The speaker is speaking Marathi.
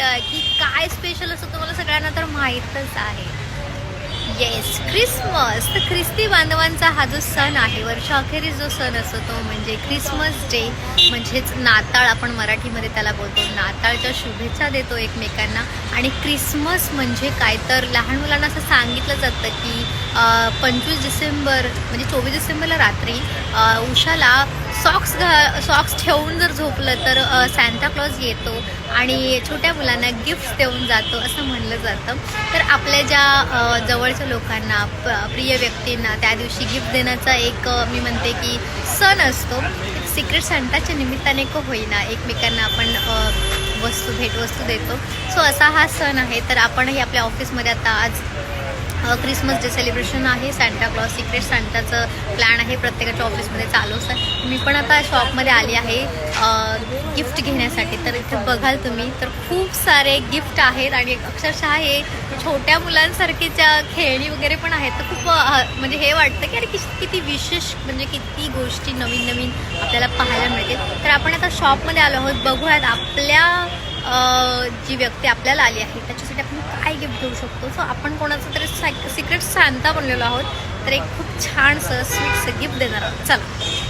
म्हटलं की काय स्पेशल असं तुम्हाला सगळ्यांना तर माहीतच आहे. येस क्रिसमस तर ख्रिस्ती बांधवांचा हा जो सण आहे वर्षाअखेरीस जो सण असतो तो म्हणजे क्रिसमस डे म्हणजेच नाताळ आपण मराठीमध्ये त्याला बोलतो. नाताळच्या शुभेच्छा देतो एकमेकांना. आणि क्रिसमस म्हणजे काय? तर लहान मुलांना असं सांगितलं जातं की पंचवीस डिसेंबर म्हणजे चोवीस डिसेंबरला रात्री उषाला सॉक्स घा सॉक्स ठेवून जर झोपलं तर सॅन्टा क्लॉज येतो आणि छोट्या मुलांना गिफ्ट्स देऊन जातो असं म्हणलं जातं. तर आपल्या ज्या जवळच्या लोकांना प प्रिय व्यक्तींना त्या दिवशी गिफ्ट देण्याचा एक मी म्हणते की सण असतो. सिक्रेट सांताच्या निमित्ताने का होईना एकमेकांना आपण वस्तू भेटवस्तू देतो. सो असा हा सण आहे. तर आपणही आपल्या ऑफिसमध्ये आता आज क्रिसमस डे सेलिब्रेशन आहे सॅन्टा क्लॉस सिक्रेट सांताचं प्लॅन आहे प्रत्येकाच्या ऑफिसमध्ये चालूच आहे मी पण आता शॉपमध्ये आली आहे गिफ्ट घेण्यासाठी. तर इथे बघाल तुम्ही तर खूप सारे गिफ्ट आहेत आणि अक्षरशः हे छोट्या मुलांसारखीच्या खेळणी वगैरे पण आहेत. तर खूप म्हणजे हे वाटतं की अरे किती विशेष म्हणजे किती गोष्टी नवीन नवीन आपल्याला पाहायला मिळतील. तर आपण आता शॉपमध्ये आलो आहोत. बघूयात आपल्या जी व्यक्ती आपल्याला आली आहे त्याच्यासाठी आपण काय गिफ्ट घेऊ शकतो? सो आपण कोणाचं तरी सिक्रेट सांता बनलेलो आहोत तर एक खूप छानसं स्वीटचं गिफ्ट देणार आहोत. चला.